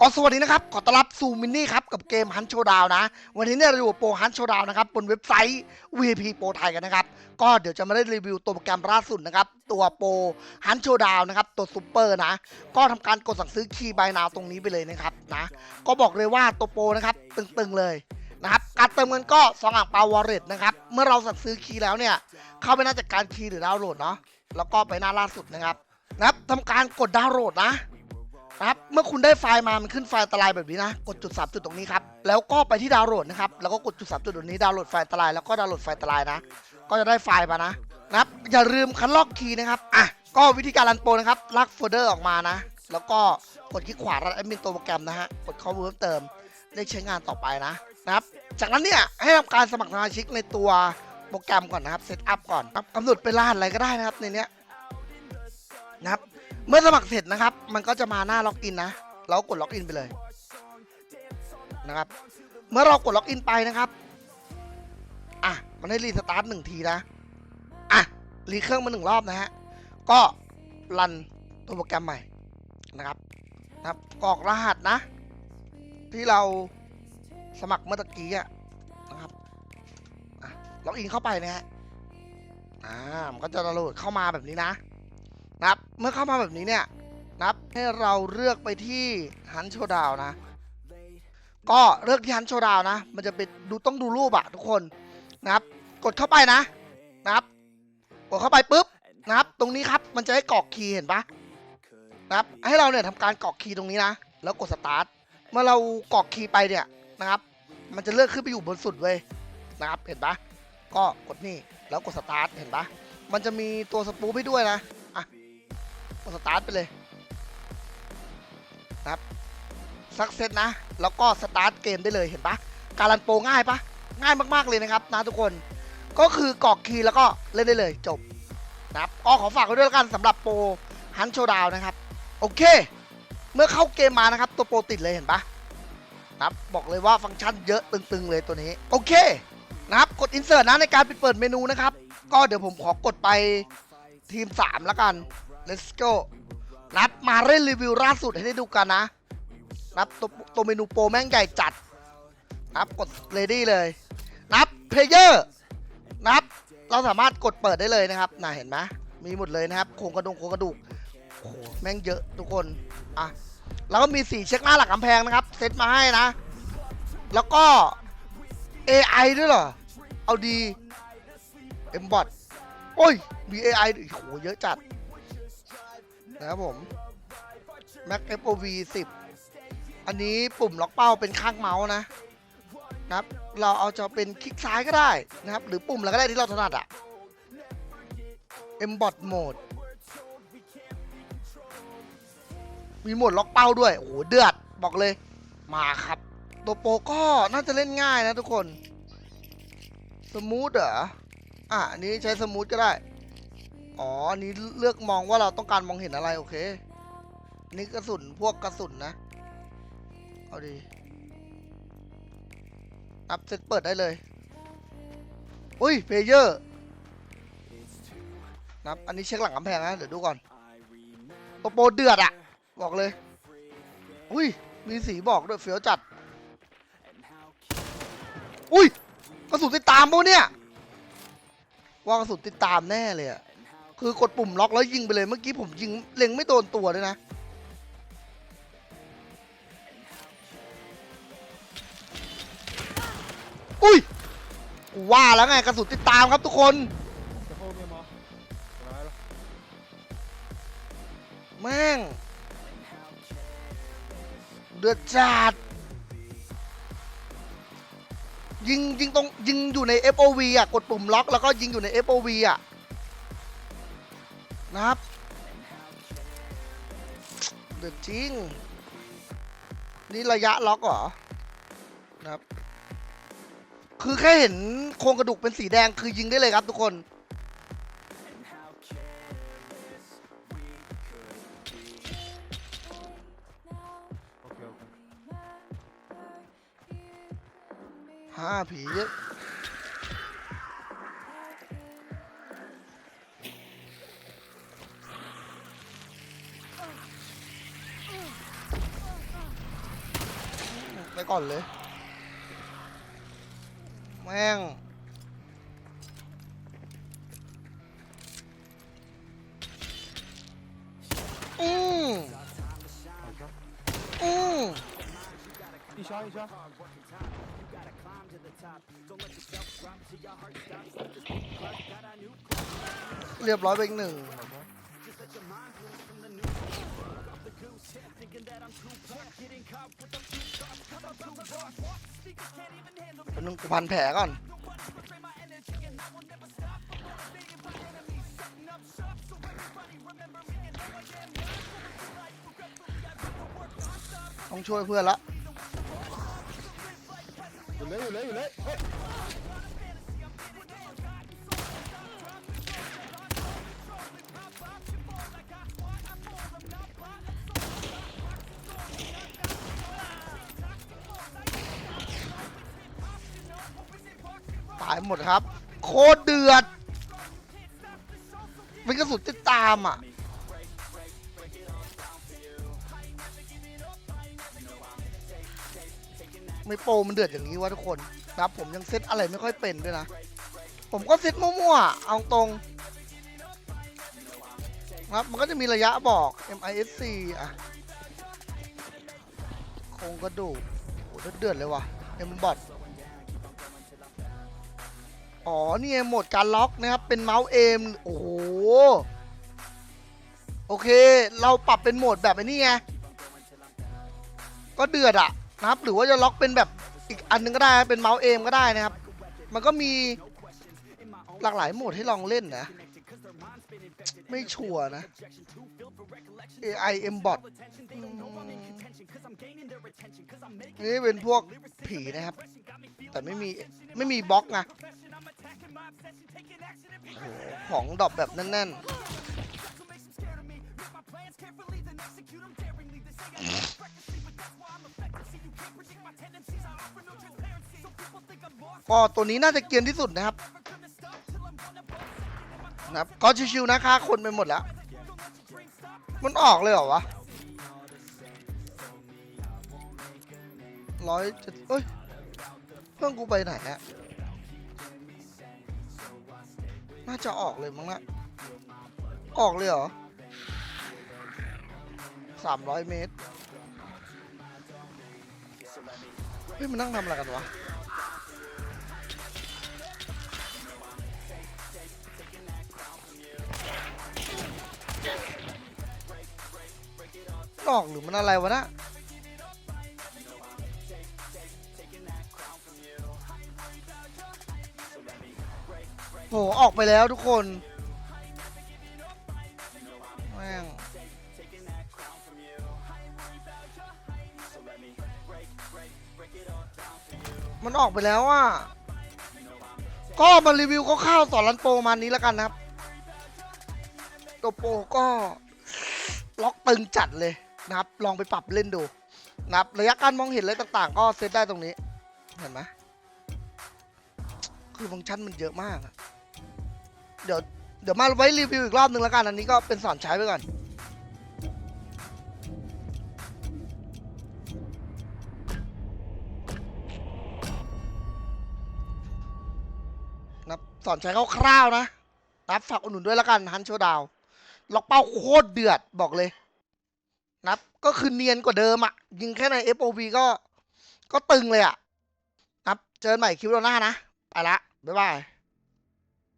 ก็สวัสดีนะครับ ขอต้อนรับสู่มินนี่ครับ กับเกมฮันโชดาวนะ วันนี้เนี่ยเราอยู่โปรฮันโชดาวนะครับ บนเว็บไซต์ VP โปรไทยกันนะครับ ก็เดี๋ยวจะมาได้รีวิวตัวโปรแกรมล่าสุดนะครับ ตัวโปรฮันโชดาวนะครับ ตัวซูเปอร์นะ ก็ทำการกดสั่งซื้อคีย์บายนาวตรงนี้ไปเลยนะครับนะ ก็บอกเลยว่าตัวโปรนะครับ ตึงๆเลยนะครับ การเติมเงินก็สองอ่างเปาวอลเล็ตนะครับ เมื่อเราสั่งซื้อคีย์แล้วเนี่ย เข้าไปหน้าจัดการคีย์หรือดาวน์โหลดเนาะ แล้วก็ไปหน้าล่าสุดนะครับนะครับทำการกดดาวน์โหลดนะ นะครับเมื่อคุณได้ไฟล์มา มันขึ้นไฟล์อันตรายแบบนี้นะ กดจุดสามจุดตรงนี้ครับ แล้วก็ไปที่ดาวน์โหลดนะครับ แล้วก็กดจุดสามจุดตรงนี้ดาวน์โหลดไฟล์อันตราย แล้วก็ดาวน์โหลดไฟล์อันตรายนะ ก็จะได้ไฟล์มานะนะครับ อย่าลืมคันลอกคีย์นะครับ อะ ก็วิธีการรันโปรนะครับ ลากโฟลเดอร์ออกมานะ แล้วก็กดคลิกขวารันแอดมินตัวโปรแกรมนะฮะ กดข้อมูลเพิ่มเติม ได้ใช้งานต่อไปนะนะครับ จากนั้นเนี่ยให้ทำการสมัครสมาชิกในตัวโปรแกรมก่อนนะครับ เซตอัพก่อนครับกำหนดเป็นรหัสอะไรก็ได้นะครับในเนี้ยนะครับ เมื่อสมัครเสร็จนะครับ มันก็จะมาหน้าล็อกอินนะ เรากดล็อกอินไปเลยนะครับ เมื่อเรากดล็อกอินไปนะครับ อะ มันให้รีสตาร์ทหนึ่งทีนะ อะ รีเครื่องมาหนึ่งรอบนะฮะ ก็รันตัวโปรแกรมใหม่นะครับนะครับกรอกรหัสนะ ที่เราสมัครเมื่อตะกี้อะนะครับอะล็อกอินเข้าไปนะฮะ อ่า มันก็จะโหลดเข้ามาแบบนี้นะ นะครับเมื่อเข้ามาแบบนี้เนี่ยนะครับให้เราเลือกไปที่ฮันโชดาวนะ ก็เลือกที่ฮันโชดาวนะ มันจะเป็นดูต้องดูรูปอะทุกคนนะครับ กดเข้าไปนะนะครับ กดเข้าไปปุ๊บนะครับ ตรงนี้ครับมันจะให้กรอกคีย์เห็นปะนะครับ ให้เราเนี่ยทำการกรอกคีย์ตรงนี้นะ แล้วกดสตาร์ทเมื่อเรากรอกคีย์ไปเนี่ยนะครับ มันจะเลื่อนขึ้นไปอยู่บนสุดเว้ยนะครับเห็นปะก็กดนี่แล้วกดสตาร์ทเห็นปะมันจะมีตัวสปูปให้ด้วยนะ ดสตาร์ทไปเลยนะครับสักเซตนะ แล้วก็สตาร์ทเกมได้เลยเห็นปะการันโปรง่ายปะง่ายมากๆเลยนะครับนะทุกคนก็คือกรอกคีย์แล้วก็เล่นได้เลยจบนะครับก็ขอฝากไว้ด้วยแล้วกันสำหรับโปรฮันโชดาวนะครับ โอเค เมื่อเข้าเกมมานะครับ ตัวโปรติดเลยเห็นปะนะครับบอกเลยว่าฟังก์ชันเยอะตึงๆเลยตัวนี้ โอเคนะครับกด insert นะในการปิดเปิดเมนูนะครับ ก็เดี๋ยวผมขอกดไปทีม 3 แล้วกัน let's go นับมาเล่นรีวิวล่าสุดให้ได้ดูกันนะ นับตัวตัวเมนูโปรแม่งใหญ่จัด นับกด ready เลย นับ player นะครับ เราสามารถกดเปิดได้เลยนะครับน่าเห็นไหมมีหมดเลยนะครับ โครงกระดูกโครงกระดูกโอ้โหแม่งเยอะทุกคน อะ แล้วก็มีสีเช็คหน้าหลักกำแพงนะครับ เซตมาให้นะ แล้วก็ AI ด้วยเหรอ เอาดี Mbot โอ้ย มี AI ด้วยโอ้โห เยอะจัด นะครับผม Mac FOV 10 อันนี้ปุ่มล็อกเป้าเป็นข้างเมาส์นะนะครับ เราเอาจะเป็นคลิกซ้ายก็ได้นะครับ หรือปุ่มอะไรก็ได้ที่เราถนัดอะ Mbot Mode มีโหมดล็อกเป้าด้วย โอ้โห เดือด บอกเลย มาครับ ตัวโปก็น่าจะเล่นง่ายนะทุกคน สมูทเหรอ อะ อันนี้ใช้สมูทก็ได้ อ๋อนี้เลือกมองว่าเราต้องการมองเห็นอะไรโอเค นี่กระสุนพวกกระสุนนะ เอาดี อัพเซตเปิดได้เลย อุ้ยเพเยอร์นับ อันนี้เช็คหลังกำแพงนะ เดี๋ยวดูก่อนโปโปเดือดอะบอกเลย อุ้ย มีสีบอกด้วยเฟี้ยวจัด อุ้ยกระสุนติดตามปะเนี่ย ว่ากระสุนติดตามแน่เลยอะ คือกดปุ่มล็อกแล้วยิงไปเลยเมื่อกี้ผมยิงเล็งไม่โดนตัวด้วยนะอุ้ยกูว่าแล้วไงกระสุนติดตามครับทุกคนเข้าเมียมาร้ายแล้วแม่งเดือดจัดยิงยิงตรงยิงอยู่ใน FOV อะ กดปุ่มล็อกแล้วก็ยิงอยู่ใน FOV อะ นะครับเดือดจริง นี่ระยะล็อกเหรอนะครับ คือแค่เห็นโครงกระดูกเป็นสีแดงคือยิงได้เลยครับทุกคนห้าผีเยอะ ก่อนเลย แม่ง อืมอืมอีช้ออีช้อเรียบร้อยไปอีกหนึ่ง พันแผลก่อน ต้องช่วยเพื่อนละ อยู่เลยอยู่เลยอยู่เลยายหมดครับ โคตรเดือดเป็นกระสุนติดตามอะไม่โปรมันเดือดอย่างนี้วะทุกคนนะผมยังเซตอะไรไม่ค่อยเป็นด้วยนะ ผมก็เซตมั่วๆ เอาตรงนะครับมันก็จะมีระยะบอก MISC อะโครงกระดูกโอ้เดือดเลยว่ะ M bot อ๋ อ๋อ นี่ไงโหมดการล็อกนะครับ เป็นเมาส์เอม โอ้โห โอเค เราปรับเป็นโหมดแบบไอ้นี่ไง ก็เดือดอะนะครับ หรือว่าจะล็อกเป็นแบบอีกอันนึงก็ได้ เป็นเมาส์เอมก็ได้นะครับ มันก็มีหลากหลายโหมดให้ลองเล่นนะ ไม่ชัวร์นะ AI M bot อืมนี่เป็นพวกผีนะครับ แต่ไม่มี ไม่มีบล็อกไงโอ้โห ของดรอปแบบแน่นๆ ก็ตัวนี้น่าจะเกียนที่สุดนะครับ นะครับก็ชิวๆนะค่าคนไปหมดแล้ว มันออกเลยเหรอวะร้อยเจ็ดเอ้ย เพื่อนกูไปไหนอะ น่าจะออกเลยมั้งนะออกเลยเหรอสามร้อยเมตร เฮ้ย มันนั่งทำอะไรกันวะ ออกหรือมันอะไรวะนะ โหออกไปแล้วทุกคนแม่งมันออกไปแล้วอะก็มารีวิวคร่าวๆสอนรันโปรประมาณนี้แล้วกันนะครับ ตัวโปรก็ล็อกตึงจัดเลยนะครับ ลองไปปรับเล่นดูนะครับระยะการมองเห็นอะไรต่างๆ ก็เซตได้ตรงนี้ เห็นไหมคือฟังก์ชันมันเยอะมากอะ เดี๋ยวเดี๋ยวมาไว้รีวิวอีกรอบนึงแล้วกัน อันนี้ก็เป็นสอนใช้ไปก่อน นับสอนใช้คร่าวๆนะนับฝากอุดหนุนด้วยแล้วกันฮันโชดาวล็อกเป้าโคตรเดือดบอกเลย นับก็คือเนียนกว่าเดิมอะยิงแค่ใน FOV ก็ก็ตึงเลยอะนับเจอกันใหม่คลิปเราหน้านะ ไปละ บ๊ายบาย